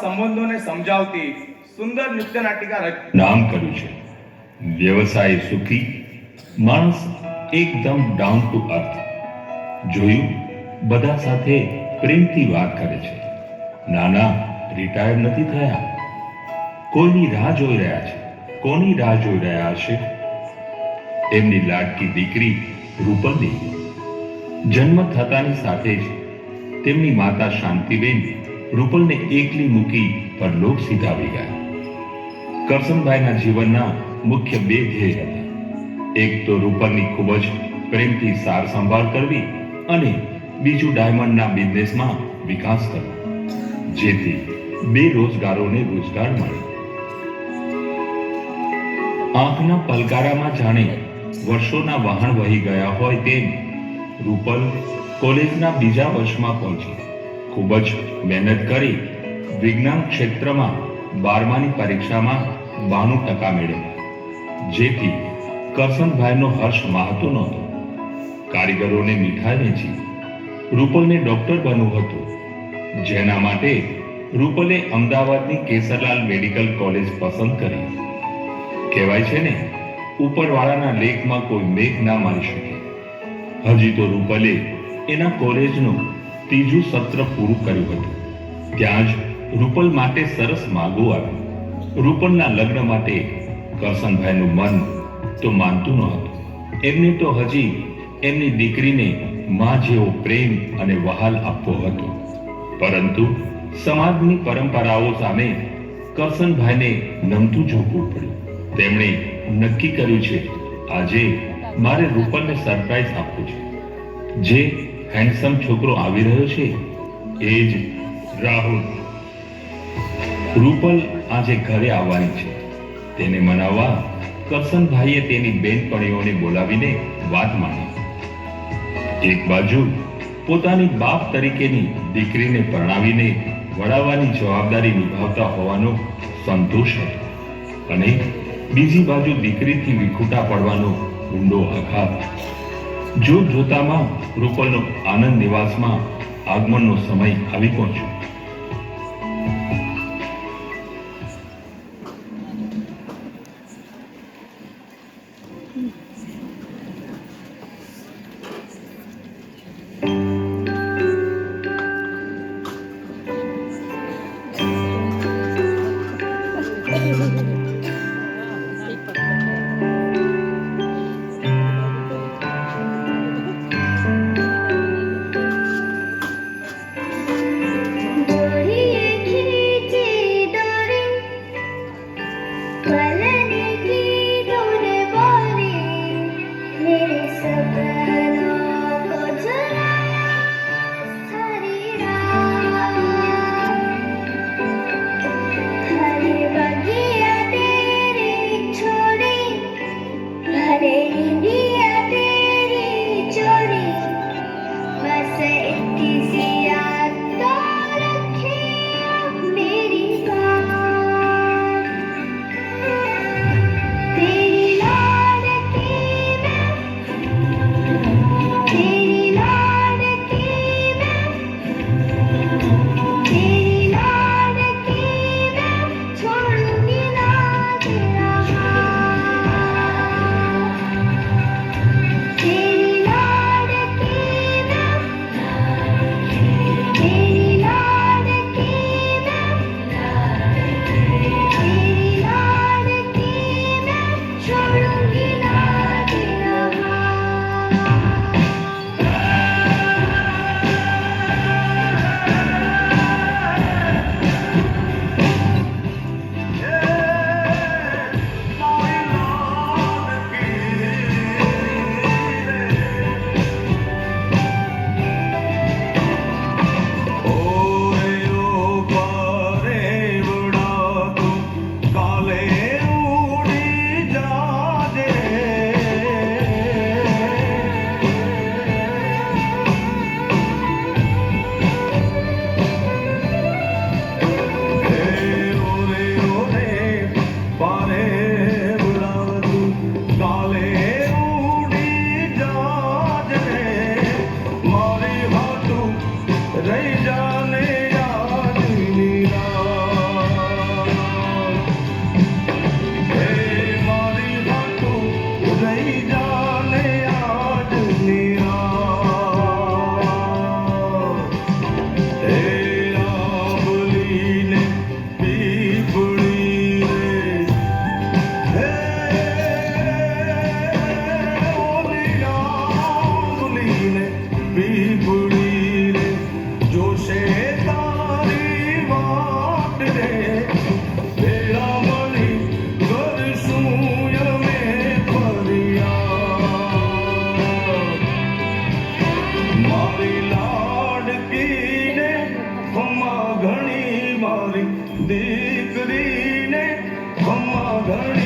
સંબંધોને સમજાવતી સુંદર નૃત્ય નાટિકા નામ કર્યું છે. વ્યવસાય સુખી, માણસ એકદમ ડાઉન ટુ અર્થ જોયું, બધા સાથે પ્રેમથી વાત કરે છે. નાના રિટાયર નથી થયા. કોઈની રાહ જોઈ રહ્યા છે. કોની રાહ જોઈ રહ્યા છે એમની લાડકી દીકરી રૂપલની જન્મ થતાની સાથે જ તેમની માતા શાંતિબેન રૂપલને એકલી મૂકી પરલોક સીધાવી ગયા. કરસનભાઈના જીવનના મુખ્ય બે ધ્યેય હતા. એક તો રૂપલની ખૂબ જ પ્રેમથી સાર સંભાળ કરવી અને બીજું ડાયમંડના બિઝનેસમાં વિકાસ કરવો, જેથી બે રોજગારોને રોજગાર મળે. આંખના પલકારામાં જાણે વર્ષોના વાહન વહી ગયા હોય તેમ રૂપલ કોલેજના બીજા વર્ષમાં પહોંચી ખૂબ જ મહેનત કરી વિજ્ઞાન ક્ષેત્રમાં બારમાની પરીક્ષામાં બાણું ટકા મેળવ્યા. જેથી કરસનભાઈનો હર્ષ માહતો નહોતો. કારીગરોને મીઠાઈ વેચી રૂપલને ડોક્ટર બનવું હતું. જેના માટે રૂપલે અમદાવાદની કેસરલાલ મેડિકલ કોલેજ પસંદ કરી. કહેવાય છે ને, ઉપરવાળાના લેખમાં કોઈ મેઘ ના મારી શકે. હજી તો રૂપલે એના કોલેજનું ત્રીજું સત્ર પૂરું કર્યું હતું. ત્યાં જ રૂપલ માટે સરસ માગો આવ્યો. રૂપલના લગ્ન માટે કરસનભાઈનું મન તો માનતું નહોતું એમને તો હજી એમની દીકરીને માં જેવો પ્રેમ અને વહાલ આપવો હતો. પરંતુ સમાજની પરંપરાઓ સામે કરસનભાઈને નમતું ઝૂકવું પડ્યું. તેમણે નક્કી કર્યું છે, આજે મારે રૂપલને સરપ્રાઈઝ આપવું છે. જે હેન્ડસમ છોકરો આવી રહ્યો છે? એ જ રાહુલ. રૂપલ આજે ઘરે આવવાની છે. તેને મનાવવા કરસનભાઈએ તેની બેનપણીઓને બોલાવીને વાત માંડી એક બાજુ પોતાની બાપ તરીકેની દીકરીને પરણાવીને વડાવવાની જવાબદારી નિભાવતા હોવાનો સંતોષ હતો. અને બીજી બાજુ દીકરીથી વિખૂટા પડવાનો ઊંડો આઘાત જોત જોતામાં રૂપલનો આનંદ નિવાસમાં આગમનનો સમય આવી પહોંચ્યો today. morning.